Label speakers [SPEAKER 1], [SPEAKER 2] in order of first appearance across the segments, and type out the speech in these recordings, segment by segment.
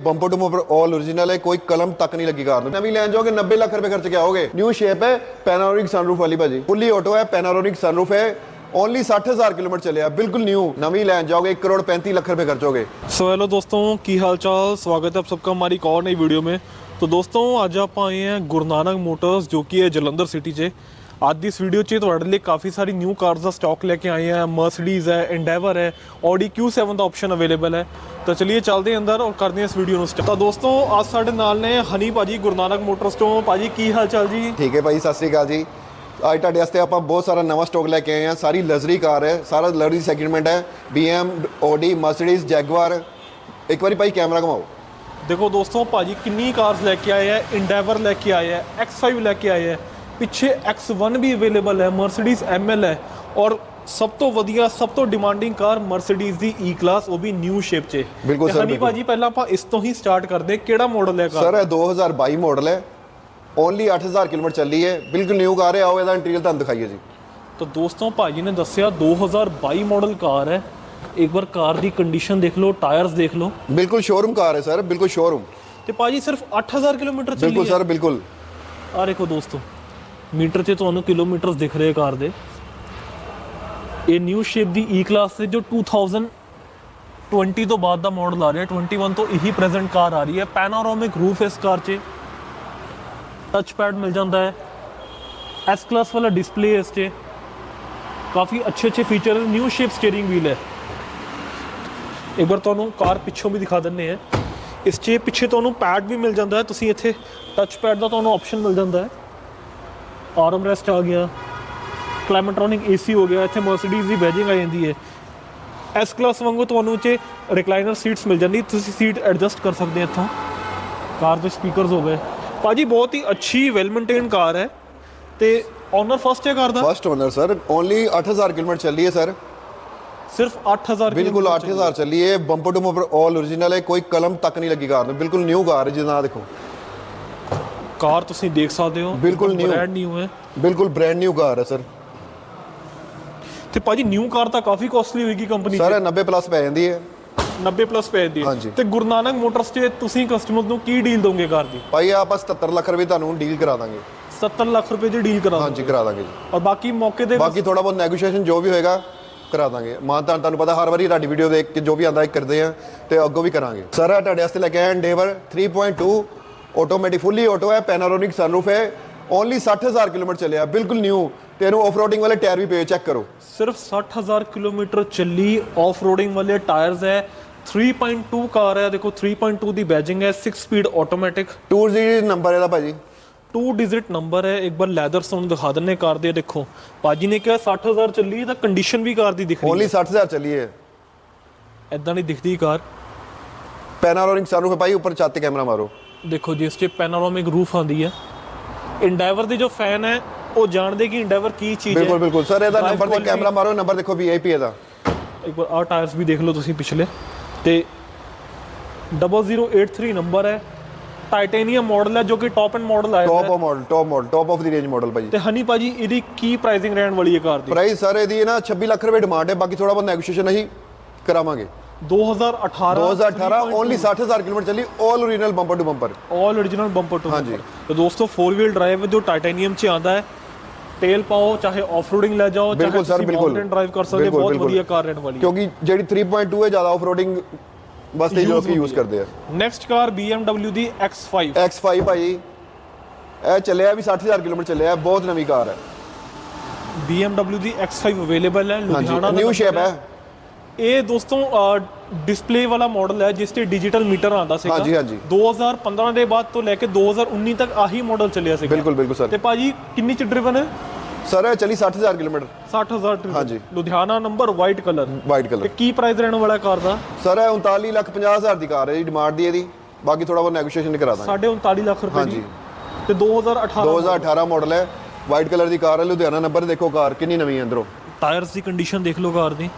[SPEAKER 1] Bumper to bumper all original है, कोई कलम तक नहीं लगी कार नवी लैन जाओगे, नब्बे लाख रुपए खर्च क्या होगे न्यू शेप है पेनारोनिक सनरूफ वाली भाजी। फुली ऑटो है पेनारोनिक सनरूफ है। ओनली साठ हज़ार किलोमीटर चले आप बिल्कुल न्यू नवी लैन जाओगे, एक करोड़ पैंतीस लाख रुपए खर्चोगे
[SPEAKER 2] सो हेलो दोस्तों, की हाल चाल स्वागत है आप सबका हमारी और नई वीडियो में। तो दोस्तों, आज आप आए हैं गुरु नानक मोटर्स, जो कि है जलंधर सिटी से। ਅੱਜ ਦੀ ਇਸ ਵੀਡੀਓ 'ਚ ਤੁਹਾਡੇ ਲਈ ਕਾਫੀ ਸਾਰੀ ਨਿਊ ਕਾਰਸ ਦਾ ਸਟਾਕ ਲੈ ਕੇ ਆਏ ਹਾਂ ਮਰਸੀਡੀਜ਼ ਹੈ ਐਂਡੇਵਰ ਹੈ Audi Q7 ਦਾ ਆਪਸ਼ਨ ਅਵੇਲੇਬਲ ਹੈ। ਤਾਂ ਚਲਿਏ ਚੱਲਦੇ ਹਾਂ ਅੰਦਰ ਔਰ ਕਰਦੇ ਹਾਂ ਇਸ ਵੀਡੀਓ ਨੂੰ ਸਟਾਰਟ ਤਾਂ ਦੋਸਤੋਂ ਅੱਜ ਸਾਡੇ ਨਾਲ ਨੇ ਹਨੀ ਭਾਜੀ ਗੁਰੂ ਨਾਨਕ ਮੋਟਰਸ ਤੋਂ। ਭਾਜੀ ਕੀ ਹਾਲ ਚਾਲ ਜੀ?
[SPEAKER 1] ਠੀਕ ਹੈ ਭਾਈ ਸਤਿ ਸ੍ਰੀ ਅਕਾਲ ਜੀ। ਅੱਜ ਤੁਹਾਡੇ ਵਾਸਤੇ ਆਪਾਂ ਬਹੁਤ ਸਾਰਾ ਨਵਾਂ ਸਟਾਕ ਲੈ ਕੇ ਆਏ ਹਾਂ। ਸਾਰੀ ਲਗਜ਼ਰੀ ਕਾਰ ਹੈ ਸਾਰਾ ਲਗਜ਼ਰੀ ਸੈਗਮੈਂਟ ਹੈ। BM Audi Mercedes Jaguar ਇੱਕ ਵਾਰੀ ਭਾਈ ਕੈਮਰਾ ਘੁਮਾਓ।
[SPEAKER 2] ਦੇਖੋ ਦੋਸਤੋਂ ਭਾਜੀ ਕਿੰਨੀ ਕਾਰਸ ਲੈ ਕੇ ਆਏ ਹੈ ਇੰਡੇਵਰ ਲੈ ਕੇ ਆਏ ਹੈ X5 ਲੈ ਕੇ ਆਏ ਹੈ ਪਿੱਛੇ X1 ਵੀ ਅਵੇਲੇਬਲ ਹੈ Mercedes ML ਹੈ ਔਰ ਸਭ ਤੋਂ ਵਧੀਆ ਸਭ ਤੋਂ ਡਿਮਾਂਡਿੰਗ ਕਾਰ Mercedes ਦੀ E ਕਲਾਸ ਉਹ ਵੀ ਨਿਊ ਸ਼ੇਪ 'ਚ
[SPEAKER 1] ਬਿਲਕੁਲ sir,
[SPEAKER 2] ਹਨੀ
[SPEAKER 1] ਬਿਲਕੁਲ।
[SPEAKER 2] ਭਾਜੀ ਪਹਿਲਾਂ ਆਪਾਂ ਇਸ ਤੋਂ ਹੀ ਸਟਾਰਟ ਕਰਦੇ ਕਿਹੜਾ ਮਾਡਲ ਹੈ ਕਾਰ?
[SPEAKER 1] ਸਰ ਇਹ 2022 ਮਾਡਲ ਹੈ। ਓਨਲੀ 8000 ਕਿਲੋਮੀਟਰ ਚੱਲੀ ਹੈ। ਬਿਲਕੁਲ ਨਿਊ ਕਾਰ ਹੈ। ਆਓ ਇਹਦਾ ਇੰਟੀਰੀਅਰ ਤੁਹਾਨੂੰ ਦਿਖਾਈਏ ਜੀ।
[SPEAKER 2] ਤਾਂ ਦੋਸਤੋਂ ਭਾਜੀ ਨੇ ਦੱਸਿਆ 2022 ਮਾਡਲ ਕਾਰ ਹੈ। ਇੱਕ ਵਾਰ ਕਾਰ ਦੀ ਕੰਡੀਸ਼ਨ ਦੇਖ ਲਓ ਟਾਇਰਸ ਦੇਖ ਲਓ।
[SPEAKER 1] ਬਿਲਕੁਲ ਸ਼ੋਰੂਮ ਕਾਰ ਹੈ ਸਰ ਬਿਲਕੁਲ ਸ਼ੋਰੂਮ
[SPEAKER 2] ਤੇ ਭਾਜੀ ਸਿਰਫ 8000 ਕਿਲੋਮੀਟਰ ਚੱਲੀ
[SPEAKER 1] ਬਿਲਕੁਲ
[SPEAKER 2] ਹੈ।
[SPEAKER 1] ਸਰ ਬਿਲਕੁਲ।
[SPEAKER 2] ਆ ਦੇਖੋ ਦੋਸਤੋ। ਮੀਟਰ 'ਚ ਤੁਹਾਨੂੰ ਕਿਲੋਮੀਟਰਸ ਦਿਖ ਰਹੇ ਕਾਰ ਦੇ। ਇਹ ਨਿਊ ਸ਼ੇਪ ਦੀ ਈ ਕਲਾਸ ਤੇ ਜੋ 2020 ਤੋਂ ਬਾਅਦ ਦਾ ਮਾਡਲ ਆ ਰਿਹਾ 21 ਤੋਂ ਇਹੀ ਪ੍ਰੈਜ਼ੈਂਟ ਕਾਰ ਆ ਰਹੀ ਹੈ। ਪੈਨਾਰੋਮਿਕ ਰੂਫ ਇਸ ਕਾਰ 'ਚ। ਟੱਚ ਪੈਡ ਮਿਲ ਜਾਂਦਾ ਹੈ। ਐਸ ਕਲਾਸ ਵਾਲਾ ਡਿਸਪਲੇ ਇਸ 'ਚ। ਕਾਫੀ ਅੱਛੇ ਅੱਛੇ feature new shape steering wheel ਹੈ। ਇੱਕ ਵਾਰ ਤੁਹਾਨੂੰ ਕਾਰ ਪਿੱਛੋਂ ਵੀ ਦਿਖਾ ਦਿੰਨੇ ਆ ਇਸ 'ਚ ਪਿੱਛੇ ਤੁਹਾਨੂੰ ਪੈਡ ਵੀ ਮਿਲ ਜਾਂਦਾ ਹੈ। ਤੁਸੀਂ ਇੱਥੇ ਟੱਚ ਪੈਡ ਦਾ ਤੁਹਾਨੂੰ ਆਪਸ਼ਨ ਮਿਲ ਜਾਂਦਾ ਹੈ। ਆਰਮ ਰੈਸਟ ਆ ਗਿਆ। ਕਲਾਈਮੈਟ੍ਰੋਨਿਕ ਏਸੀ ਹੋ ਗਿਆ। ਇੱਥੇ ਮਰਸੀਡੀਜ਼ ਦੀ ਬੈਜਿੰਗ ਆ ਜਾਂਦੀ ਹੈ। ਐਸ ਕਲਾਸ ਵਾਂਗੂ ਤੁਹਾਨੂੰ ਚ ਰਿਕਲਾਈਨਰ ਸੀਟਸ ਮਿਲ ਜਾਂਦੀ। ਤੁਸੀਂ ਸੀਟ ਐਡਜਸਟ ਕਰ ਸਕਦੇ ਹੋ ਇੱਥੋਂ। ਕਾਰ ਦੇ ਸਪੀਕਰਸ ਹੋ ਗਏ। ਭਾਜੀ ਬਹੁਤ ਹੀ ਅੱਛੀ ਵੈਲ ਮੇਨਟੇਨ ਕਾਰ ਹੈ। ਤੇ ਓਨਰ ਫਸਟ ਹੈ ਕਾਰ ਦਾ?
[SPEAKER 1] First owner sir only 8000 kilometre ਚੱਲੀ ਹੈ ਸਰ
[SPEAKER 2] ਸਿਰਫ 8000
[SPEAKER 1] ਬਿਲਕੁਲ
[SPEAKER 2] ਕਿਲੋਮੀਟਰ
[SPEAKER 1] 8000 ਚੱਲੀ ਹੈ। Bumper to bumper all origignal ਹੈ। ਕੋਈ ਕਲਮ ਤੱਕ ਨਹੀਂ ਲੱਗੀ ਕਾਰ ਨੂੰ। ਬਿਲਕੁਲ ਨਿਊ ਕਾਰ ਹੈ। ਜਿਹਦਾ ਦੇਖੋ।
[SPEAKER 2] ਕਾਰ ਤੁਸੀਂ ਦੇਖ ਸਕਦੇ ਹੋ
[SPEAKER 1] ਬਿਲਕੁਲ।
[SPEAKER 2] ਬ੍ਰੈਂਡ ਨਿਊ ਹੈ।
[SPEAKER 1] ਬਿਲਕੁਲ ਬ੍ਰੈਂਡ ਨਿਊ ਕਾਰ ਹੈ ਸਰ
[SPEAKER 2] ਤੇ ਭਾਜੀ ਨਿਊ ਕਾਰ ਤਾਂ ਕਾਫੀ ਕਾਸਟਲੀ ਹੋਏਗੀ ਕੰਪਨੀ
[SPEAKER 1] ਸਰ ਇਹ 90 ਪਲੱਸ ਪੈ ਜਾਂਦੀ ਹੈ।
[SPEAKER 2] 90 ਪਲੱਸ ਪੈ ਜਾਂਦੀ ਹੈ। ਤੇ ਗੁਰੂ ਨਾਨਕ ਮੋਟਰਸ 'ਚ ਤੁਸੀਂ ਕਸਟਮਰ ਨੂੰ ਕੀ ਡੀਲ ਦੋਗੇ ਕਾਰ ਦੀ?
[SPEAKER 1] ਭਾਈ ਆਪਾਂ 77 ਲੱਖ ਰੁਪਏ ਤੁਹਾਨੂੰ ਡੀਲ ਕਰਾ ਦਾਂਗੇ।
[SPEAKER 2] 70 ਲੱਖ ਰੁਪਏ ਦੀ ਡੀਲ ਕਰਾ
[SPEAKER 1] ਹਾਂਜੀ ਕਰਾ ਦਾਂਗੇ ਜੀ।
[SPEAKER 2] ਔਰ ਬਾਕੀ ਮੌਕੇ ਦੇ
[SPEAKER 1] ਬਾਕੀ ਥੋੜਾ ਬਹੁਤ ਨੈਗੋਸ਼ੀਏਸ਼ਨ ਜੋ ਵੀ ਹੋਏਗਾ ਕਰਾ ਦਾਂਗੇ। ਮਾਨ ਤਾਂ ਤੁਹਾਨੂੰ ਪਤਾ ਹਰ ਵਾਰੀ ਤੁਹਾਡੀ ਵੀਡੀਓ ਦੇਖ ਕੇ ਜੋ ਵੀ ਆਂਦਾ ਇੱਕ ਕਰਦੇ ਆ ਤੇ ਅੱਗੋਂ ਵੀ ਕਰਾਂਗੇ। ਸਰ ਤੁਹਾਡੇ ਵਾਸਤੇ ਲੈ ਕੇ ਆਇਆ ਐਂਡੇਵਰ 3.2 ਆਟੋਮੈਟਿਕ ਫੁੱਲੀ ਆਟੋ ਹੈ ਪੈਨੋਰਾਮਿਕ ਸਨਰੂਫ ਹੈ ਓਨਲੀ 60000 ਕਿਲੋਮੀਟਰ ਚੱਲਿਆ ਬਿਲਕੁਲ ਨਿਊ ਤੇ ਇਹਨੂੰ ਆਫਰੋਡਿੰਗ ਵਾਲੇ ਟਾਇਰ ਵੀ ਪਏ ਚੈੱਕ ਕਰੋ।
[SPEAKER 2] ਸਿਰਫ 60000 ਕਿਲੋਮੀਟਰ ਚੱਲੀ ਆਫ ਰੋਡਿੰਗ ਵਾਲੇ ਟਾਇਰਸ ਹੈ 3.2 ਕਾਰ ਹੈ ਦੇਖੋ 3.2 ਦੀ ਬੈਜਿੰਗ ਹੈ 6 ਸਪੀਡ ਆਟੋਮੈਟਿਕ
[SPEAKER 1] ਟੂਰ ਜੀ ਨੰਬਰ ਇਹਦਾ ਭਾਜੀ।
[SPEAKER 2] 2 ਡਿਜਿਟ ਨੰਬਰ ਹੈ ਇੱਕ ਵਾਰ ਲੈਦਰ ਤੁਹਾਨੂੰ ਦਿਖਾ ਦਿੰਨੇ ਕਾਰ ਦੇ ਦੇਖੋ। ਬਾਜੀ ਨੇ ਕਿਹਾ 60000 ਚੱਲੀ ਤਾਂ ਕੰਡੀਸ਼ਨ ਵੀ ਕਾਰ ਦੀ ਦਿਖ ਰਹੀ
[SPEAKER 1] ਓਨਲੀ 60000 ਚੱਲੀ ਹੈ।
[SPEAKER 2] ਹੈ ਐਦਾਂ ਨਹੀਂ ਦਿਖਦੀ ਕਾਰ।
[SPEAKER 1] ਪੈਨੋਰਾਮਿਕ ਸਨਰੂਫ ਹੈ ਭਾਈ ਉੱਪਰ ਛੱਤ ਕੈਮਰਾ ਮਾਰੋ।
[SPEAKER 2] ਦੇਖੋ ਜਿਸ 'ਚ ਪੈਨੋਰਾਮਿਕ ਰੂਫ ਆਂਦੀ ਹੈ ਇੰਡਾਈਵਰ ਦੇ ਜੋ ਫੈਨ ਹੈ ਉਹ ਜਾਣਦੇ ਕਿ ਇੰਡਾਈਵਰ ਕੀ ਚੀਜ਼ ਹੈ।
[SPEAKER 1] ਬਿਲਕੁਲ ਬਿਲਕੁਲ। ਸਰ ਇਹਦਾ ਨੰਬਰ ਤੇ ਕੈਮਰਾ ਮਾਰੋ ਨੰਬਰ ਦੇਖੋ ਵੀਆਈਪੀ ਇਹਦਾ।
[SPEAKER 2] ਇੱਕ ਵਾਰ ਆਹ ਟਾਇਰਸ ਵੀ ਦੇਖ ਲਓ ਤੁਸੀਂ ਪਿਛਲੇ। ਤੇ 0083 ਨੰਬਰ ਹੈ। ਟਾਈਟੇਨੀਅਮ ਮਾਡਲ ਹੈ ਜੋ ਕਿ ਟੌਪ ਐਂਡ ਮਾਡਲ ਆਇਆ
[SPEAKER 1] ਟੌਪ
[SPEAKER 2] ਹੈ।
[SPEAKER 1] Of model top model top of the range model ਭਾਜੀ।
[SPEAKER 2] ਤੇ ਹਨੀ ਭਾਜੀ ਇਹਦੀ ਕੀ ਪ੍ਰਾਈਸਿੰਗ ਰਹਿਣ ਵਾਲੀ ਹੈ ਕਾਰ ਦੀ?
[SPEAKER 1] ਪ੍ਰਾਈਸ ਸਰ ਇਹਦੀ ਨਾ 26 ਲੱਖ ਰੁਪਏ ਡਿਮਾਂਡ ਹੈ ਬਾਕੀ ਥੋੜਾ ਬਹੁਤ ਨੈਗੋਸ਼ੀਏਸ਼ਨ ਅਸੀਂ ਕਰਾਵਾਂਗੇ।
[SPEAKER 2] 2018
[SPEAKER 1] 2018 ਓਨਲੀ 60000 ਕਿਲੋਮੀਟਰ ਚੱਲੀ 올 original bumper to bumper
[SPEAKER 2] all origignal bumper to
[SPEAKER 1] ਹਾਂਜੀ।
[SPEAKER 2] ਤੇ ਦੋਸਤੋ 4 ਵੀਲ ਡਰਾਈਵ ਜੋ ਟਾਈਟੇਨੀਅਮ ਚ ਆਂਦਾ ਹੈ ਤੇਲ ਪਾਓ ਚਾਹੇ ਆਫ ਰੋਡਿੰਗ ਲੈ ਜਾਓ ਚਾਹੇ ਤੁਸੀਂ ਮਾਊਂਟੇਨ ਡਰਾਈਵ ਕਰ ਸਕਦੇ ਬਹੁਤ। ਵਧੀਆ ਕਾਰ ਰਹਿਣ ਵਾਲੀ ਹੈ।
[SPEAKER 1] ਕਿਉਂਕਿ ਜਿਹੜੀ 3.2 ਹੈ ਜ਼ਿਆਦਾ ਆਫ ਰੋਡਿੰਗ ਵਾਸਤੇ
[SPEAKER 2] Use
[SPEAKER 1] ਲੋਕੀ ਯੂਜ਼। ਕਰਦੇ ਆ।
[SPEAKER 2] ਨੈਕਸਟ ਕਾਰ BMW ਦੀ X5
[SPEAKER 1] X5 ਭਾਈ। ਇਹ ਚੱਲਿਆ ਵੀ 60000 ਕਿਲੋਮੀਟਰ ਚੱਲਿਆ ਬਹੁਤ ਨਵੀਂ ਕਾਰ ਹੈ।
[SPEAKER 2] BMW ਦੀ X5 ਅਵੇਲੇਬਲ ਹੈ ਲੁਧਿਆਣਾ
[SPEAKER 1] ਨਿਊ ਸ਼ੇਪ ਹੈ।
[SPEAKER 2] ਇਹ ਦੋਸਤੋ ਡਿਸਪਲੇ ਵਾਲਾ ਮਾਡਲ ਹੈ ਜਿਸ ਤੇ ਡਿਜੀਟਲ ਮੀਟਰ ਆਂਦਾ ਸੀਗਾ।
[SPEAKER 1] ਹਾਂਜੀ, ਹਾਂਜੀ।
[SPEAKER 2] 2015 ਦੇ ਬਾਅਦ ਤੋਂ ਲੈ ਕੇ 2019 ਤੱਕ ਆਹੀ ਮਾਡਲ ਚੱਲਿਆ ਸੀਗਾ।
[SPEAKER 1] ਬਿਲਕੁਲ ਬਿਲਕੁਲ ਸਰ।
[SPEAKER 2] ਤੇ ਭਾਜੀ ਕਿੰਨੀ ਚ ਡਰਿਵਨ ਹੈ?
[SPEAKER 1] ਸਰ ਇਹ ਚੱਲੀ 60000 ਕਿਲੋਮੀਟਰ।
[SPEAKER 2] 60000 driven।
[SPEAKER 1] ਹਾਂਜੀ।
[SPEAKER 2] Ludhiana number white colour
[SPEAKER 1] white
[SPEAKER 2] ਤੇ
[SPEAKER 1] ਕਲਰ
[SPEAKER 2] ਕੀ ਪ੍ਰਾਈਸ ਰਹਿਣ ਵਾਲਾ ਕਾਰ ਦਾ?
[SPEAKER 1] ਸਰ ਇਹ 39 ਲੱਖ 50000 ਦੀ ਕਾਰ ਹੈ ਜੀ ਡਿਮਾਂਡ ਦੀ ਇਹਦੀ। ਬਾਕੀ ਥੋੜਾ ਬਹੁਤ ਨੈਗੋਸ਼ੀਏਸ਼ਨ ਕਰਾ ਦਾਂਗੇ।
[SPEAKER 2] 39 ਲੱਖ ਰੁਪਏ ਦੀ।
[SPEAKER 1] ਹਾਂਜੀ।
[SPEAKER 2] ਤੇ 2018
[SPEAKER 1] 2018 ਮਾਡਲ ਹੈ। ਵਾਈਟ ਕਲਰ ਦੀ ਕਾਰ ਹੈ ਲੁਧਿਆਣਾ ਨੰਬਰ ਦੇਖੋ ਕਾਰ ਕਿੰਨੀ ਨਵੀਂ ਹੈ ਅੰਦਰੋਂ।
[SPEAKER 2] ਟਾਇਰਸ ਦੀ ਕੰਡੀਸ਼ਨ ਦੇਖ ਲਓ ਕਾਰ ਦੀ।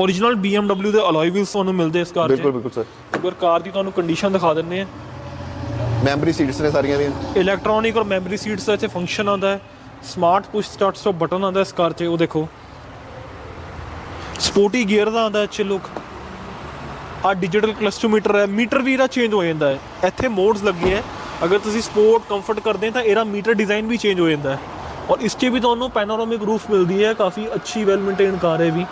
[SPEAKER 2] Origignal BMW ਦੇ ਅਲੋਈ ਵੀਲਸ ਤੁਹਾਨੂੰ ਮਿਲਦੇ ਇਸ ਕਾਰ 'ਚ।
[SPEAKER 1] ਬਿਲਕੁਲ ਬਿਲਕੁਲ ਸਰ।
[SPEAKER 2] ਇੱਕ ਵਾਰ ਕਾਰ ਦੀ ਤੁਹਾਨੂੰ ਕੰਡੀਸ਼ਨ ਦਿਖਾ ਦਿੰਨੇ ਆ
[SPEAKER 1] ਮੈਮਰੀ ਸੀਟਸ ਨੇ ਸਾਰੀਆਂ ਦੀਆਂ।
[SPEAKER 2] ਇਲੈਕਟ੍ਰੋਨਿਕ ਔਰ ਮੈਮਰੀ ਸੀਟਸ ਦਾ ਇੱਥੇ ਫੰਕਸ਼ਨ ਆਉਂਦਾ ਹੈ। Smart push start stop button ਆਉਂਦਾ ਇਸ ਕਾਰ 'ਚ ਉਹ ਦੇਖੋ। ਸਪੋਰਟੀ ਗੀਅਰ ਦਾ ਆਉਂਦਾ ਅੱਛੇ ਲੁੱਕ ਆ ਡਿਜੀਟਲ ਕਲਸਟੋਮੀਟਰ ਹੈ ਮੀਟਰ ਵੀ ਇਹਦਾ ਚੇਂਜ ਹੋ ਜਾਂਦਾ ਹੈ। ਇੱਥੇ ਮੋਡਸ ਲੱਗੇ ਹੈ। ਅਗਰ ਤੁਸੀਂ ਸਪੋਰਟ ਕੰਫਰਟ ਕਰਦੇ ਤਾਂ ਇਹਦਾ ਮੀਟਰ ਡਿਜ਼ਾਈਨ ਵੀ ਚੇਂਜ ਹੋ ਜਾਂਦਾ ਹੈ। ਔਰ ਇਸ 'ਚ ਵੀ ਤੁਹਾਨੂੰ ਪੈਨੋਰਾਮਿਕ ਰੂਫ ਮਿਲਦੀ ਹੈ। ਕਾਫੀ ਅੱਛੀ ਵੈਲ ਮੇਨਟੇਨ ਕਾਰ ਹੈ ਵੀ।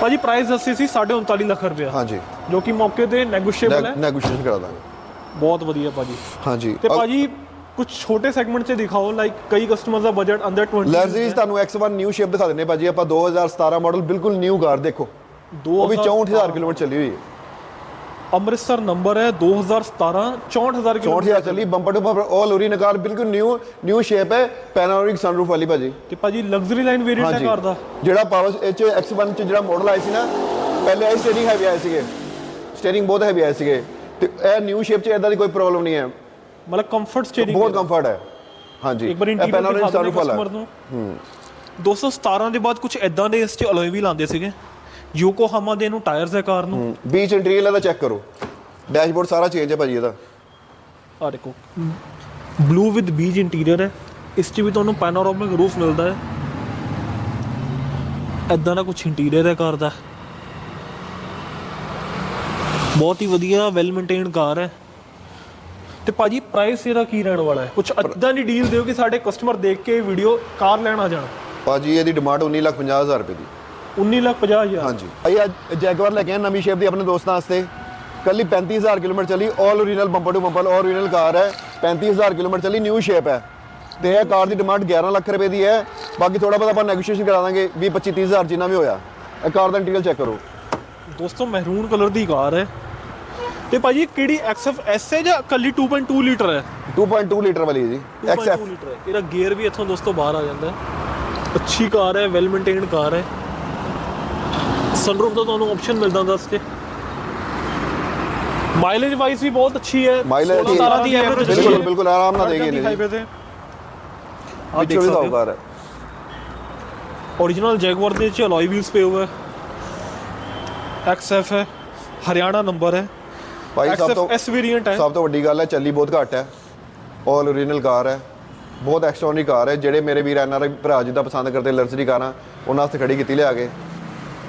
[SPEAKER 2] ਭਾਜੀ ਪ੍ਰਾਈਸ ਦੱਸੀ ਸੀ 39.5 ਲੱਖ ਰੁਪਇਆ।
[SPEAKER 1] ਹਾਂਜੀ।
[SPEAKER 2] ਜੋ ਕਿ ਮੌਕੇ ਤੇ ਨੈਗੋਸ਼ੀਏਬਲ ਹੈ।
[SPEAKER 1] ਨੈਗੋਸ਼ੀਏਸ਼ਨ ਕਰਾ ਦਾਂਗੇ।
[SPEAKER 2] ਬਹੁਤ ਵਧੀਆ ਭਾਜੀ।
[SPEAKER 1] ਹਾਂਜੀ।
[SPEAKER 2] ਤੇ ਭਾਜੀ ਕੁਝ ਛੋਟੇ ਸੈਗਮੈਂਟ 'ਚ ਦਿਖਾਓ ਲਾਈਕ ਕਈ ਕਸਟਮਰਸ ਦਾ ਬਜਟ ਅੰਡਰ 20
[SPEAKER 1] ਲਰਜ਼ੀਜ਼ ਤੁਹਾਨੂੰ X1 ਨਿਊ ਸ਼ੇਪ ਦਿਖਾ ਦਿੰਨੇ ਭਾਜੀ। ਆਪਾਂ 2017 ਮਾਡਲ ਬਿਲਕੁਲ ਨਿਊ ਕਾਰ ਦੇਖੋ। ਉਹ ਵੀ 64000 ਕਿਲੋਮੀਟਰ ਚੱਲੀ ਹੋਈ ਹੈ।
[SPEAKER 2] ਅੰਮ੍ਰਿਤਸਰ ਨੰਬਰ ਹੈ 2017 64000 ਕਿਲੋਮੀਟਰ
[SPEAKER 1] 64000 ਚੱਲੀ bumper to bumper all original car ਬਿਲਕੁਲ ਨਿਊ ਨਿਊ ਸ਼ੇਪ ਹੈ ਪੈਨੋਰਾਮਿਕ ਸਨਰੂਫ ਵਾਲੀ ਭਾਜੀ।
[SPEAKER 2] ਤੇ ਭਾਜੀ ਲਗਜ਼ਰੀ ਲਾਈਨ ਵੇਰੀਐਂਟ ਹੈ ਕਾਰ ਦਾ?
[SPEAKER 1] ਜਿਹੜਾ ਪਾਵਰ ਇਹ ਚ X1 ਚ ਜਿਹੜਾ ਮਾਡਲ ਆਇਆ ਸੀ ਨਾ ਪਹਿਲੇ ਆਈ ਸਟੀਅਰਿੰਗ ਹੈਵੀ ਆਏ ਸੀਗੇ। ਸਟੀਅਰਿੰਗ ਬਹੁਤ ਹੈਵੀ ਆਏ ਸੀਗੇ। ਤੇ ਇਹ ਨਿਊ ਸ਼ੇਪ ਚ ਇਦਾਂ ਦੀ ਕੋਈ ਪ੍ਰੋਬਲਮ ਨਹੀਂ ਹੈ।
[SPEAKER 2] ਮਤਲਬ ਕੰਫਰਟ ਸਟੀਅਰਿੰਗ
[SPEAKER 1] ਬਹੁਤ ਕੰਫਰਟ ਹੈ। ਹਾਂਜੀ।
[SPEAKER 2] ਇੱਕ ਵਾਰ ਇੰਟੀਰੀਅਰ ਨੂੰ। 217 ਦੇ ਬਾਅਦ ਕੁਝ ਐਦਾਂ ਦੇ ਇਸ 'ਚ ਅਲੋਏ ਵੀ ਲਾਉਂਦੇ ਸੀਗੇ। ਯੋਕੋਹਾਮਾ ਦੇ ਇਹਨੂੰ ਟਾਇਰਸ ਹੈ ਕਾਰ ਨੂੰ
[SPEAKER 1] ਬੀਚ ਇੰਟੀਰੀਅਰ ਦਾ ਚੈੱਕ ਕਰੋ। ਡੈਸ਼ਬੋਰਡ ਸਾਰਾ ਚੇਂਜ ਹੈ ਭਾਜੀ ਇਹਦਾ।
[SPEAKER 2] ਆ ਦੇਖੋ। ਬਲੂ ਵਿਦ ਬੀਜ ਇੰਟੀਰੀਅਰ ਹੈ। ਇਸ 'ਚ ਵੀ ਤੁਹਾਨੂੰ ਪੈਨੋਰਾਮਿਕ ਰੂਫ ਮਿਲਦਾ ਹੈ। ਐਦਾਂ ਦਾ ਕੁਝ ਇੰਟੀਰੀਅਰ ਹੈ ਕਾਰ ਦਾ। ਬਹੁਤ ਹੀ ਵਧੀਆ ਵੈਲ ਮੇਨਟੇਨਡ ਕਾਰ ਹੈ। ਤੇ ਭਾਜੀ ਪ੍ਰਾਈਸ ਇਹਦਾ ਕੀ ਰਹਿਣ ਵਾਲਾ ਹੈ? ਕੁਝ ਅੱਦਾਂ ਦੀ ਡੀਲ ਦਿਓ ਕਿ ਸਾਡੇ ਕਸਟਮਰ ਦੇਖ ਕੇ ਵੀਡੀਓ ਕਾਰ ਲੈਣ ਆ ਜਾਣ।
[SPEAKER 1] ਭਾਜੀ ਇਹਦੀ ਡਿਮਾਂਡ 19 ਲੱਖ 50 ਹਜ਼ਾਰ ਰੁਪਏ ਦੀ।
[SPEAKER 2] 19 ਲੱਖ 50 ਹਜ਼ਾਰ
[SPEAKER 1] ਹਾਂਜੀ। ਭਾਈ ਅੱਜ ਜੈਗਵਾਰ ਲੈ ਕੇ ਆਏ ਨਵੀਂ ਸ਼ੇਪ ਦੀ ਆਪਣੇ ਦੋਸਤਾਂ ਵਾਸਤੇ। ਕੱਲੀ 35000 ਕਿਲੋਮੀਟਰ ਚੱਲੀ all original bumper to bumper original car ਹੈ। 35000 ਕਿਲੋਮੀਟਰ ਚੱਲੀ ਨਿਊ ਸ਼ੇਪ ਹੈ। ਤੇ ਇਹ ਕਾਰ ਦੀ ਡਿਮਾਂਡ 11 ਲੱਖ ਰੁਪਏ ਦੀ ਹੈ। ਬਾਕੀ ਥੋੜਾ ਬਹੁਤ ਆਪਾਂ ਨੈਗੋਸ਼ੀਏਸ਼ਨ ਕਰਾ ਦਾਂਗੇ 20 25 30000 ਜਿੰਨਾ ਵੀ ਹੋਇਆ। ਇਹ ਕਾਰ ਦਾ ਇੰਟੀਰੀਅਰ ਚੈੱਕ ਕਰੋ।
[SPEAKER 2] ਦੋਸਤੋ ਮਹਿਰੂਨ ਕਲਰ ਦੀ ਕਾਰ ਹੈ। ਤੇ ਭਾਜੀ ਕਿਹੜੀ XF S ਹੈ ਜਾਂ ਕੱਲੀ 2.2 ਲੀਟਰ ਹੈ?
[SPEAKER 1] 2.2 ਲੀਟਰ ਵਾਲੀ ਹੈ ਜੀ
[SPEAKER 2] 2.2
[SPEAKER 1] XF
[SPEAKER 2] ਲੀਟਰ ਹੈ। ਇਹਦਾ ਗੇਅਰ ਵੀ ਇੱਥੋਂ ਦੋਸਤੋ ਬਾਹਰ ਆ ਜਾਂਦਾ ਹੈ। ਅੱਛੀ ਕਾਰ ਹੈ ਵੈਲ ਮੇਨਟੇਨਡ ਕਾਰ ਹੈ। ਸਨਰੂਫ ਦਾ ਤੁਹਾਨੂੰ ਆਪਸ਼ਨ ਮਿਲਦਾ ਹੁੰਦਾ ਇਸ 'ਤੇ ਮਾਈਲੇਜ ਵਾਈਜ਼ ਵੀ ਬਹੁਤ ਅੱਛੀ ਹੈ
[SPEAKER 1] Mileage
[SPEAKER 2] 16 17 ਦੀ ਐਵਰੇਜ
[SPEAKER 1] ਬਿਲਕੁਲ ਬਿਲਕੁਲ ਆਰਾਮ ਨਾਲ ਦੇਗੀ ਜੀ
[SPEAKER 2] ਹਾਈਵੇ ਤੇ ਆ ਦੇਖ
[SPEAKER 1] ਪਿੱਛੇ ਵੀ
[SPEAKER 2] ਸਕਦੇ
[SPEAKER 1] ਦਾ ਕਾਰ ਹੈ
[SPEAKER 2] ओरिजिनल जैगवार ਦੇ ਚ ਅਲੋਈ ਵੀਲਸ ਪਏ ਹੋਏ XF ਹੈ ਹਰਿਆਣਾ ਨੰਬਰ ਹੈ
[SPEAKER 1] ਭਾਈ ਸਭ ਤੋਂ
[SPEAKER 2] XF S ਵੇਰੀਐਂਟ ਹੈ
[SPEAKER 1] ਸਭ ਤੋਂ ਵੱਡੀ ਗੱਲ ਹੈ ਚੱਲੀ ਬਹੁਤ ਘੱਟ ਹੈ ਆਲ ਓਰੀਜਨਲ ਕਾਰ ਹੈ ਬਹੁਤ ਐਕਸਟਰਾਨਰੀ ਕਾਰ ਹੈ ਜਿਹੜੇ ਮੇਰੇ ਵੀਰ ਐਨਆਰ ਭਰਾ ਜਿੱਦਾਂ ਪਸੰਦ ਕਰਦੇ ਲਗਜ਼ਰੀ ਕਾਰਾਂ ਉਹਨਾਂ ਵਾਸਤੇ ਖੜੀ ਕੀਤੀ ਲਿਆ ਕੇ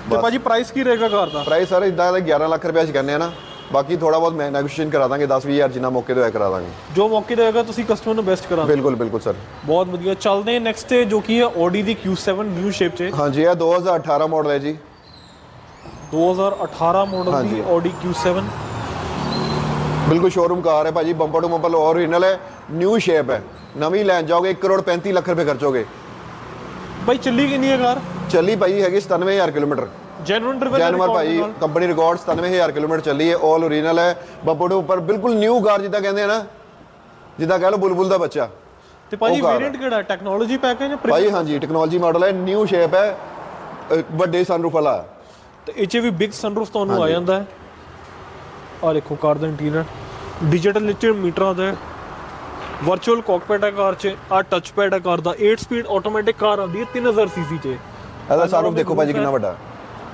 [SPEAKER 2] ਤੇ ਭਾਜੀ ਪ੍ਰਾਈਸ ਕੀ ਰਹੇਗਾ ਕਾਰ ਦਾ?
[SPEAKER 1] ਪ੍ਰਾਈਸ ਸਰ ਇਦਾਂ ਦਾ 11 ਲੱਖ ਰੁਪਏ ਅਸੀਂ ਕਹਿੰਦੇ ਆ ਨਾ। ਬਾਕੀ ਥੋੜਾ ਬਹੁਤ ਮੈਂ ਨੈਗੋਸ਼ੀਏਸ਼ਨ ਕਰਾ ਦਾਂਗੇ 10 20000 ਜਿੰਨਾ ਮੌਕੇ ਤੇ ਹੋਇਆ ਕਰਾ ਦਾਂਗੇ।
[SPEAKER 2] ਜੋ ਮੌਕੇ ਤੇ ਹੋਏਗਾ ਤੁਸੀਂ ਕਸਟਮਰ ਨੂੰ ਬੈਸਟ ਕਰਾ
[SPEAKER 1] ਬਿਲਕੁਲ ਬਿਲਕੁਲ ਸਰ।
[SPEAKER 2] ਬਹੁਤ ਵਧੀਆ। ਚੱਲਦੇ ਹਾਂ ਨੈਕਸਟ ਤੇ ਜੋ ਕੀ ਹੈ Audi ਦੀ Q7 ਨਿਊ ਸ਼ੇਪ 'ਚ।
[SPEAKER 1] ਹਾਂਜੀ ਇਹ 2018 ਮਾਡਲ ਹੈ ਜੀ।
[SPEAKER 2] 2018 ਮਾਡਲ ਦੀ। Audi Q7
[SPEAKER 1] ਬਿਲਕੁਲ ਸ਼ੋਰੂਮ ਕਾਰ ਹੈ ਭਾਜੀ ਬੰਪਰ ਟੂ ਬੰਪਰ ਓਰੀਜਨਲ ਹੈ ਨਿਊ ਸ਼ੇਪ ਹੈ। ਨਵੀਂ ਲੈਣ ਜਾਓਗੇ 1 ਕਰੋੜ 35 ਲੱਖ ਰੁਪਏ ਖਰਚੋਗੇ।
[SPEAKER 2] ਭਾਈ ਚੱਲੀ ਕਿੰਨੀ ਹੈ ਕਾਰ?
[SPEAKER 1] ਚੱਲੀ ਭਾਈ ਹੈਗੀ 97000 ਕਿਲੋਮੀਟਰ।
[SPEAKER 2] ਜੈਨੂਇਨ ਡਰਿਵਨ
[SPEAKER 1] ਜੈਨਵਰ ਭਾਈ ਕੰਪਨੀ ਰਿਕਾਰਡ 97000 ਕਿਲੋਮੀਟਰ ਚੱਲੀ ਹੈ 올 ਓਰੀਜਨਲ ਹੈ। ਬੰਪਰ ਟੂ ਉੱਪਰ ਬਿਲਕੁਲ ਨਿਊ ਕਾਰ ਜਿੱਦਾਂ ਕਹਿੰਦੇ ਆ ਨਾ ਜਿੱਦਾਂ ਕਹਿ ਲਓ ਬੁਲਬੁਲ ਦਾ ਬੱਚਾ।
[SPEAKER 2] ਤੇ ਭਾਜੀ। ਵੇਰੀਐਂਟ ਕਿਹੜਾ? ਟੈਕਨੋਲੋਜੀ ਪੈਕ ਹੈ ਜਾਂ
[SPEAKER 1] ਭਾਈ ਹਾਂਜੀ ਟੈਕਨੋਲੋਜੀ ਮਾਡਲ ਹੈ ਨਿਊ ਸ਼ੇਪ ਹੈ ਵੱਡੇ ਸਨਰੂਫ ਵਾਲਾ।
[SPEAKER 2] ਤੇ ਇਹ 'ਚ ਵੀ ਬਿਗ ਸਨਰੂਫ ਤੁਹਾਨੂੰ ਆ ਜਾਂਦਾ ਹੈ। ਆ ਦੇਖੋ ਕਾਰ ਦਾ ਇੰਟੀਰੀਅਰ ਡਿਜੀਟਲ ਲਿਟਰ ਮੀਟਰਾਂ ਦਾ ਵਰਚੁਅਲ ਕਾਕਪਿਟ ਹੈ ਕਾਰ 'ਚ ਆ ਟੱਚ ਪੈਡ ਹੈ ਕਾਰ ਦਾ। 8 ਸਪੀਡ ਆਟੋਮੈਟਿਕ ਕਾਰ ਆਉਂਦੀ ਹੈ 3000 ਸੀਸੀ 'ਚ।
[SPEAKER 1] ਇਹਦਾ ਸਨਰੂਫ ਦੇਖੋ ਭਾਜੀ ਕਿੰਨਾ ਵੱਡਾ।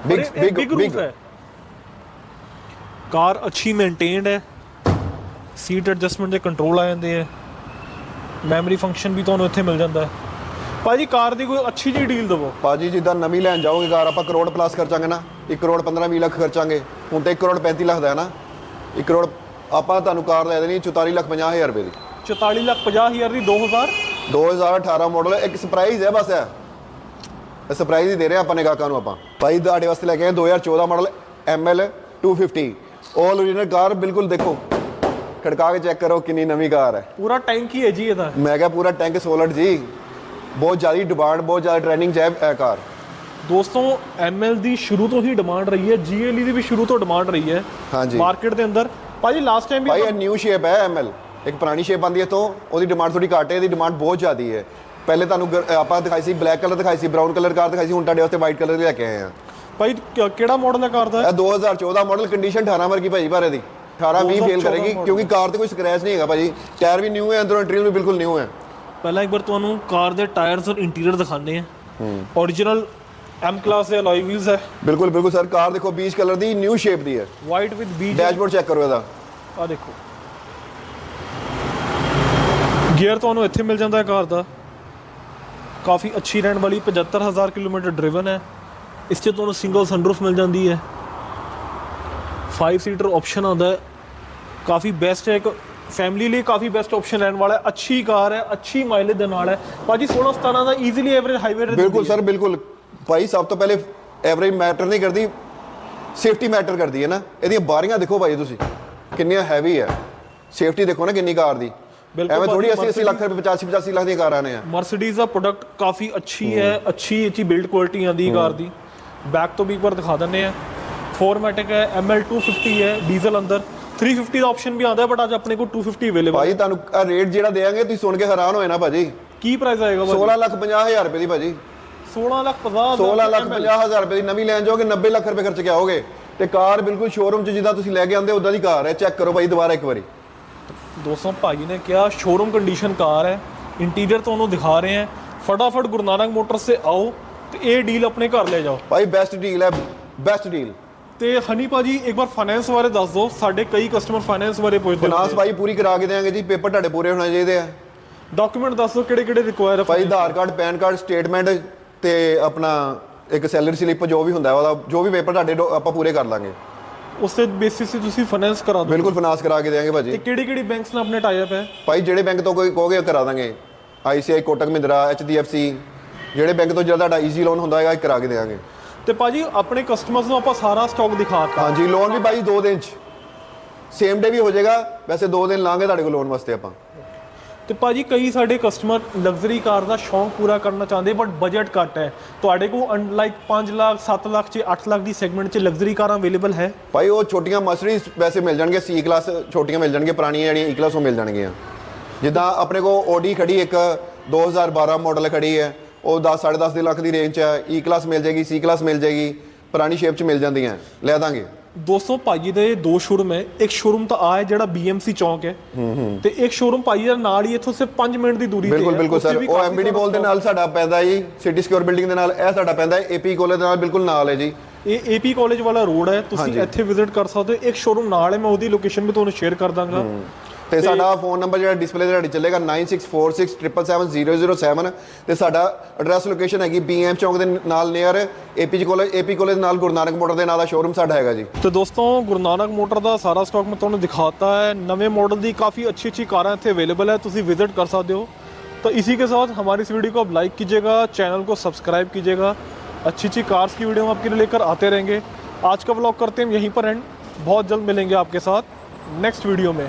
[SPEAKER 1] ਬਿਗ ਬਿਗ
[SPEAKER 2] ਬਿਗ ਹੈ। ਕਾਰ ਅੱਛੀ ਮੇਨਟੇਨਡ ਹੈ। ਸੀਟ ਐਡਜਸਟਮੈਂਟ ਦੇ ਕੰਟਰੋਲ ਆ ਜਾਂਦੇ ਆ। ਮੈਮਰੀ ਫੰਕਸ਼ਨ ਵੀ ਤੁਹਾਨੂੰ ਇੱਥੇ ਮਿਲ ਜਾਂਦਾ ਹੈ। ਭਾਜੀ ਕਾਰ ਦੀ ਕੋਈ ਅੱਛੀ ਜਿਹੀ ਡੀਲ ਦਵੋ।
[SPEAKER 1] ਭਾਜੀ ਜਿੱਦਾਂ ਨਵੀਂ ਲੈਣ ਜਾਓਗੇ ਕਾਰ ਆਪਾਂ ਕਰੋੜ ਪਲੱਸ ਖਰਚਾਂਗੇ ਨਾ। 1 ਕਰੋੜ 15 20 ਲੱਖ ਖਰਚਾਂਗੇ। ਹੁਣ ਤੇ 1 ਕਰੋੜ 35 ਲੱਖ ਦਾ ਹੈ ਨਾ। 1 ਕਰੋੜ ਆਪਾਂ ਤੁਹਾਨੂੰ ਕਾਰ ਲੈ ਦੇਣੀ 44 ਲੱਖ 50 ਹਜ਼ਾਰ ਰੁਪਏ ਦੀ।
[SPEAKER 2] 44 ਲੱਖ 50 ਹਜ਼ਾਰ ਦੀ 2000
[SPEAKER 1] 2018 ਮਾਡਲ ਹੈ ਇੱਕ ਸਰਪ੍ਰਾਈਜ਼ ਹੈ ਬਸ ਇਹ। ਸਰਪ੍ਰਾਈਜ਼ ਹੀ ਦੇ ਰਹੇ ਆਪਾਂ ਨੇ ਗਾਹਕਾਂ ਨੂੰ ਆਪਾਂ। ਭਾਈ ਤੁਹਾਡੇ ਵਾਸਤੇ ਲੈ ਕੇ ਆਏ 2014 model ML 250 all original car ਬਿਲਕੁਲ ਦੇਖੋ ਖੜਕਾ ਕੇ ਚੈੱਕ ਕਰੋ ਕਿੰਨੀ ਨਵੀਂ ਕਾਰ ਹੈ।
[SPEAKER 2] ਪੂਰਾ ਟੈਂਕ ਹੀ ਹੈ ਜੀ ਇਹਦਾ।
[SPEAKER 1] ਮੈਂ ਕਿਹਾ ਪੂਰਾ ਟੈਂਕ ਸੋਲਡ ਜੀ। ਬਹੁਤ ਜ਼ਿਆਦਾ ਡਿਮਾਂਡ ਬਹੁਤ ਜ਼ਿਆਦਾ ਟ੍ਰੈਂਡਿੰਗ ਚ ਹੈ ਇਹ ਕਾਰ।
[SPEAKER 2] ਦੋਸਤੋ ML ਦੀ ਸ਼ੁਰੂ ਤੋਂ ਹੀ ਡਿਮਾਂਡ ਰਹੀ ਹੈ GLE ਦੀ ਵੀ ਸ਼ੁਰੂ ਤੋਂ ਡਿਮਾਂਡ ਰਹੀ ਹੈ।
[SPEAKER 1] ਹਾਂਜੀ।
[SPEAKER 2] ਮਾਰਕੀਟ ਦੇ ਅੰਦਰ। ਭਾਜੀ ਲਾਸਟ ਟਾਈਮ ਵੀ
[SPEAKER 1] ਭਾਈ ਇਹ ਨਿਊ ਸ਼ੇਪ ਹੈ ML ਇੱਕ ਪੁਰਾਣੀ ਸ਼ੇਪ ਆਂਦੀ ਹੈ ਤੋਂ ਉਹਦੀ ਡਿਮਾਂਡ ਥੋੜੀ ਘੱਟ ਹੈ ਇਹਦੀ ਡਿਮਾਂਡ ਬਹੁਤ ਜ਼ਿਆਦੀ ਹੈ। ਪਹਿਲੇ ਤੁਹਾਨੂੰ ਗਰ- ਆਪਾਂ ਦਿਖਾਈ ਸੀ ਬਲੈਕ ਕਲਰ ਦਿਖਾਈ ਸੀ ਬ੍ਰਾਊਨ ਕਲਰ ਕਾਰ ਦਿਖਾਈ ਸੀ ਹੁਣ ਤੁਹਾਡੇ ਵਾਸਤੇ ਵਾਈਟ ਕਲਰ ਲੈ ਕੇ ਆਏ ਆ
[SPEAKER 2] ਭਾਈ ਕ- ਕਿਹੜਾ ਮਾਡਲ ਹੈ ਕਾਰ ਦਾ
[SPEAKER 1] ਇਹ 2014 ਮਾਡਲ ਕੰਡੀਸ਼ਨ 18 ਵਰਗੀ ਭਾਈ ਭਾਰੇ ਦੀ। 18 20 ਫੇਲ
[SPEAKER 2] 2014
[SPEAKER 1] ਕਰੇਗੀ
[SPEAKER 2] model।
[SPEAKER 1] ਕਿਉਂਕਿ ਕਾਰ ਤੇ ਕੋਈ ਸਕ੍ਰੈਚ ਨਹੀਂ ਹੈਗਾ ਭਾਜੀ। ਟਾਇਰ ਵੀ ਨਿਊ ਹੈ ਅੰਦਰੋਂ ਇੰਟੀਰੀਅਰ ਵੀ ਬਿਲਕੁਲ ਨਿਊ ਹੈ।
[SPEAKER 2] ਪਹਿਲਾਂ ਇੱਕ ਵਾਰ ਤੁਹਾਨੂੰ ਕਾਰ ਦੇ ਟਾਇਰਸ ਔਰ ਇੰਟੀਰੀਅਰ ਦਿਖਾਣੇ ਆ origignal M ਕਲਾਸ ਦੇ ਅਲੋਈ ਵੀਲਸ ਹੈ।
[SPEAKER 1] ਬਿਲਕੁਲ ਬਿਲਕੁਲ ਸਰ ਕਾਰ ਦੇਖੋ ਬੀਚ ਕਲਰ ਦੀ ਨਿਊ ਸ਼ੇਪ ਦੀ ਹੈ।
[SPEAKER 2] White with beige
[SPEAKER 1] dashboard check ਕਰੋ ਇਹਦਾ।
[SPEAKER 2] ਆ ਦੇਖੋ। ਗੀਅਰ ਤੁਹਾਨੂੰ ਇੱਥੇ ਮਿਲ ਜਾਂਦਾ ਹੈ ਕਾਰ ਦਾ। ਕਾਫੀ ਅੱਛੀ ਰਹਿਣ ਵਾਲੀ 75000 ਕਿਲੋਮੀਟਰ ਡਰਿਵਨ ਹੈ। ਇਸ 'ਚ ਤੁਹਾਨੂੰ ਸਿੰਗਲ ਸਨਰੂਫ ਮਿਲ ਜਾਂਦੀ ਹੈ। 5 ਸੀਟਰ ਆਪਸ਼ਨ ਆਉਂਦਾ ਹੈ। ਕਾਫੀ ਬੈਸਟ ਹੈ। ਇੱਕ ਫੈਮਿਲੀ ਲਈ ਕਾਫੀ ਬੈਸਟ ਆਪਸ਼ਨ ਰਹਿਣ ਵਾਲਾ ਹੈ। ਅੱਛੀ ਕਾਰ ਹੈ ਅੱਛੀ ਮਾਈਲੇਜ ਦੇ ਨਾਲ ਹੈ। ਭਾਜੀ 16 17 ਦਾ ਈਜ਼ੀਲੀ ਐਵਰੇਜ ਹਾਈਵੇ
[SPEAKER 1] ਬਿਲਕੁਲ ਸਰ ਬਿਲਕੁਲ। ਭਾਈ ਸਭ ਤੋਂ ਪਹਿਲੇ ਐਵਰੇਜ ਮੈਟਰ ਨਹੀਂ ਕਰਦੀ ਸੇਫਟੀ ਮੈਟਰ ਕਰਦੀ ਹੈ ਨਾ। ਇਹਦੀਆਂ ਬਾਰੀਆਂ ਦੇਖੋ ਭਾਈ ਤੁਸੀਂ। ਕਿੰਨੀਆਂ ਹੈਵੀ ਹੈ। ਸੇਫਟੀ ਦੇਖੋ ਨਾ ਕਿੰਨੀ ਕਾਰ ਦੀ। ਐਵੇਂ ਥੋੜੀ
[SPEAKER 2] ਭਾਜੀ,
[SPEAKER 1] 80 80 ਲੱਖ ਰੁਪਏ 85 85 ਲੱਖ ਦੀਆਂ ਕਾਰਾਂ ਨੇ ਆ।
[SPEAKER 2] ਮਰਸੀਡੀਜ਼ ਦਾ ਪ੍ਰੋਡਕਟ ਕਾਫੀ ਅੱਛੀ ਹੈ ਅੱਛੀ ਅੱਛੀ ਬਿਲਡ ਕੁਆਲਿਟੀ ਆਂਦੀ ਕਾਰ ਦੀ। ਬੈਕ ਤੋਂ ਵੀ ਇੱਕ ਵਾਰ ਦਿਖਾ ਦਿੰਨੇ ਆ 4ਮੈਟਿਕ ਹੈ ML 250 ਹੈ ਡੀਜ਼ਲ ਅੰਦਰ। 350 ਦਾ ਆਪਸ਼ਨ ਵੀ ਆਉਂਦਾ ਹੈ ਬਟ ਅੱਜ ਆਪਣੇ ਕੋਲ 250 ਅਵੇਲੇਬਲ
[SPEAKER 1] ਭਾਈ ਤੁਹਾਨੂੰ ਆ ਰੇਟ ਜਿਹੜਾ ਦੇਾਂਗੇ ਤੁਸੀਂ ਸੁਣ ਕੇ ਹੈਰਾਨ ਹੋਏ ਨਾ ਭਾਜੀ।
[SPEAKER 2] ਕੀ ਪ੍ਰਾਈਸ ਆਏਗਾ ਭਾਜੀ?
[SPEAKER 1] 16 ਲੱਖ 50 ਹਜ਼ਾਰ ਰੁਪਏ ਦੀ ਭਾਜੀ।
[SPEAKER 2] 16 ਲੱਖ 50
[SPEAKER 1] 16 ਲੱਖ 50 ਹਜ਼ਾਰ ਰੁਪਏ ਦੀ ਨਵੀਂ ਲੈਣ ਜਾਓਗੇ 90 ਲੱਖ ਰੁਪਏ ਖਰਚ ਕੇ ਆਓਗੇ। ਤੇ ਕਾਰ ਬਿਲਕੁਲ ਸ਼ੋਰੂਮ 'ਚ ਜਿੱਦਾਂ ਤੁਸੀਂ ਲੈ ਕੇ ਆਂਦੇ ਉਦਾਂ ਦੀ ਕਾਰ ਹੈ। ਚੈੱਕ ਕਰੋ ਭਾਈ ਦੁਬਾਰਾ ਇੱਕ ਵਾਰੀ।
[SPEAKER 2] ਦੋਸਤੋ ਭਾਈ ਨੇ ਕਿਹਾ ਸ਼ੋਰੂਮ ਕੰਡੀਸ਼ਨ ਕਾਰ ਹੈ ਇੰਟੀਰੀਅਰ ਤੁਹਾਨੂੰ ਦਿਖਾ ਰਹੇ ਹਾਂ। ਫਟਾਫਟ ਗੁਰੂ ਨਾਨਕ ਮੋਟਰਸ ਸੇ ਆਓ ਤੇ ਇਹ ਡੀਲ ਆਪਣੇ ਘਰ ਲੈ ਜਾਓ।
[SPEAKER 1] ਭਾਈ ਬੈਸਟ ਡੀਲ ਹੈ ਬੈਸਟ ਡੀਲ
[SPEAKER 2] ਤੇ ਹਨੀ ਭਾਜੀ ਇੱਕ ਵਾਰ ਫਾਈਨੈਂਸ ਬਾਰੇ ਦੱਸ ਦਿਓ। ਸਾਡੇ ਕਈ ਕਸਟਮਰ ਫਾਈਨੈਂਸ ਬਾਰੇ ਪੁੱਛਦੇ
[SPEAKER 1] ਫਾਈਨਾਂਸ ਭਾਈ ਪੂਰੀ ਕਰਾ ਕੇ ਦੇਾਂਗੇ ਜੀ ਪੇਪਰ ਤੁਹਾਡੇ ਪੂਰੇ ਹੋਣੇ ਚਾਹੀਦੇ ਆ।
[SPEAKER 2] ਡਾਕੂਮੈਂਟ ਦੱਸ ਦਿਓ ਕਿਹੜੇ ਕਿਹੜੇ ਰਿਕੁਆਇਰ ਹੈ
[SPEAKER 1] ਭਾਈ Aadhaar card PAN card statement ਤੇ ਆਪਣਾ ਇੱਕ ਸੈਲਰੀ ਸਲਿੱਪ ਜੋ ਵੀ ਹੁੰਦਾ ਉਹਦਾ ਜੋ ਵੀ ਪੇਪਰ ਤੁਹਾਡੇ ਡੋ- ਆਪਾਂ ਪੂਰੇ ਕਰ ਲਾਂਗੇ।
[SPEAKER 2] ਉਸ ਤੇ ਬੇਸਿਸ ਤੇ ਤੁਸੀਂ ਫਾਈਨੈਂਸ ਕਰਾ ਦਿਓ।
[SPEAKER 1] ਬਿਲਕੁਲ ਫਾਈਨਾਂਸ ਕਰਾ ਕੇ
[SPEAKER 2] ਤੇ
[SPEAKER 1] ਭਾਜੀ।
[SPEAKER 2] ਕਿਹੜੀ ਕਿਹੜੀ ਬੈਂਕਸ ਨਾਲ ਆਪਣੇ ਟਾਈ ਅਪ ਹੈ?
[SPEAKER 1] ਭਾਈ ਜਿਹੜੇ ਬੈਂਕ ਤੋਂ ਕੋਈ ਕਹੋਗੇ ਕਰਾ ਦਾਂਗੇ। ਆਈਸੀਆਈ ਕੋਟਕ ਮਹਿੰਦਰਾ ਐਚਡੀਐਫਸੀ ਜਿਹੜੇ ਬੈਂਕ ਤੋਂ ਜਿਹੜਾ ਤੁਹਾਡਾ ਈਜ਼ੀ ਲੋਨ ਹੁੰਦਾ ਹੈਗਾ ਇਹ ਕਰਾ ਕੇ ਦੇਾਂਗੇ
[SPEAKER 2] ਤੇ ਭਾਜੀ ਆਪਣੇ ਕਸਟਮਰਸ ਨੂੰ ਆਪਾਂ ਸਾਰਾ ਸਟਾਕ ਦਿਖਾਤਾ
[SPEAKER 1] ਹਾਂਜੀ ਲੋਨ ਵੀ ਭਾਈ 2 ਦਿਨ ਚ। ਸੇਮ ਡੇ ਵੀ ਹੋ ਜਾਏਗਾ ਵੈਸੇ 2 ਦਿਨ ਲਾਂਗੇ ਤੁਹਾਡੇ ਕੋਲ ਲੋਨ ਵਾਸਤੇ ਆਪਾਂ।
[SPEAKER 2] ਤੇ ਭਾਜੀ ਕਈ ਸਾਡੇ ਕਸਟਮਰ ਲਗਜ਼ਰੀ ਕਾਰ ਦਾ ਸ਼ੌਂਕ ਪੂਰਾ ਕਰਨਾ ਚਾਹੁੰਦੇ ਬਟ ਬਜਟ ਘੱਟ ਹੈ। ਤੁਹਾਡੇ ਕੋਲ ਅਨਲਾਈਕ 5 ਲੱਖ 7 ਲੱਖ ਚ 8 ਲੱਖ ਦੀ ਸੈਗਮੈਂਟ ਚ ਲਗਜ਼ਰੀ ਕਾਰਾਂ ਅਵੇਲੇਬਲ ਹੈ?
[SPEAKER 1] ਭਾਈ, ਉਹ ਛੋਟੀਆਂ ਮਰਸਡੀਜ਼ ਵੈਸੇ ਮਿਲ ਜਾਣਗੇ ਸੀ ਕਲਾਸ ਛੋਟੀਆਂ ਮਿਲ ਜਾਣਗੀਆਂ, ਪੁਰਾਣੀਆਂ ਜਿਹੜੀਆਂ e ਈ ਕਲਾਸ ਉਹ ਮਿਲ ਜਾਣਗੀਆਂ। ਜਿੱਦਾਂ ਆਪਣੇ ਕੋਲ ਓਡੀ ਖੜੀ ਇੱਕ 2012 ਮਾਡਲ ਖੜੀ ਹੈ, ਉਹ 10 10.5 ਦੇ ਲੱਖ ਦੀ ਰੇਂਜ 'ਚ ਹੈ e ਈ ਕਲਾਸ ਮਿਲ ਜਾਏਗੀ ਸੀ ਕਲਾਸ ਮਿਲ ਜਾਏਗੀ, ਪੁਰਾਣੀ ਸ਼ੇਪ 'ਚ ਮਿਲ ਜਾਂਦੀਆਂ, ਲੈ ਦਾਂਗੇ।
[SPEAKER 2] ਦੋਸਤੋ ਭਾਜੀ ਦੇ ਦੋ ਸ਼ੋਰੂਮ ਹੈ। ਇੱਕ ਸ਼ੋਰੂਮ ਤਾਂ ਆ ਹੈ ਜਿਹੜਾ BMC ਚੌਂਕ ਹੈ। ਤੇ ਇੱਕ ਸ਼ੋਰੂਮ ਭਾਜੀ ਦਾ ਨਾਲ ਹੀ ਇੱਥੋਂ ਸਿਰਫ 5 ਮਿੰਟ ਦੀ ਦੂਰੀ ਤੇ
[SPEAKER 1] ਬਿਲਕੁਲ। ਬਿਲਕੁਲ ਸਰ। ਉਹ ਐਮਬੀਡੀ ਮੋਲ ਦੇ ਨਾਲ ਸਾਡਾ ਪੈਂਦਾ ਜੀ। ਸਿਟੀ ਸਿਕਿਉਰ ਬਿਲਡਿੰਗ ਦੇ ਨਾਲ ਇਹ ਸਾਡਾ ਪੈਂਦਾ। ਹੈ ਏਪੀ ਕਾਲਜ ਦੇ ਨਾਲ ਬਿਲਕੁਲ ਨਾਲ ਹੈ ਜੀ।
[SPEAKER 2] ਇਹ ਏਪੀ ਕਾਲਜ ਵਾਲਾ ਰੋਡ ਹੈ। ਤੁਸੀਂ। ਇੱਥੇ ਵਿਜ਼ਿਟ ਕਰ ਸਕਦੇ ਹੋ। ਇੱਕ ਸ਼ੋਰੂਮ ਨਾਲ ਹੈ। ਮੈਂ ਉਹਦੀ ਲੋਕੇਸ਼ਨ ਵੀ ਤੁਹਾਨੂੰ ਸ਼ੇਅਰ ਕਰ ਦਾਂਗਾ।
[SPEAKER 1] ਤੇ ਸਾਡਾ ਫੋਨ ਨੰਬਰ ਜਿਹੜਾ ਡਿਸਪਲੇ ਤੇ ਤੁਹਾਡੀ ਚੱਲੇਗਾ 9646777007 ਤੇ ਸਾਡਾ ਐਡਰੈਸ ਲੋਕੇਸ਼ਨ ਹੈਗੀ ਬੀਐਮ ਚੌਂਕ ਦੇ ਨਾਲ near AP college AP college ਦੇ ਨਾਲ ਗੁਰੂ ਨਾਨਕ ਮੋਟਰ ਦੇ ਨਾਲ ਦਾ ਸ਼ੋਰੂਮ ਸਾਡਾ ਹੈਗਾ ਜੀ
[SPEAKER 2] ਤੇ ਦੋਸਤੋ ਗੁਰੂ ਨਾਨਕ ਮੋਟਰ ਦਾ ਸਾਰਾ ਸਟਾਕ ਮੈਂ ਤੁਹਾਨੂੰ ਦਿਖਾਤਾ ਹੈ ਨਵੇਂ मॉडल ਦੀ काफ़ी अच्छी अच्छी कारें ਇੱਥੇ अवेलेबल है ਤੁਸੀਂ विजिट कर सकते हो तो इसी के साथ हमारी इस वीडियो को आप लाइक कीजिएगा चैनल को सब्सक्राइब कीजिएगा अच्छी अच्छी कार्स की वीडियो हम आपके लिए लेकर आते रहेंगे आज का व्लॉग करते हैं हम यहीं पर एंड बहुत जल्द मिलेंगे आपके साथ नेक्स्ट वीडियो में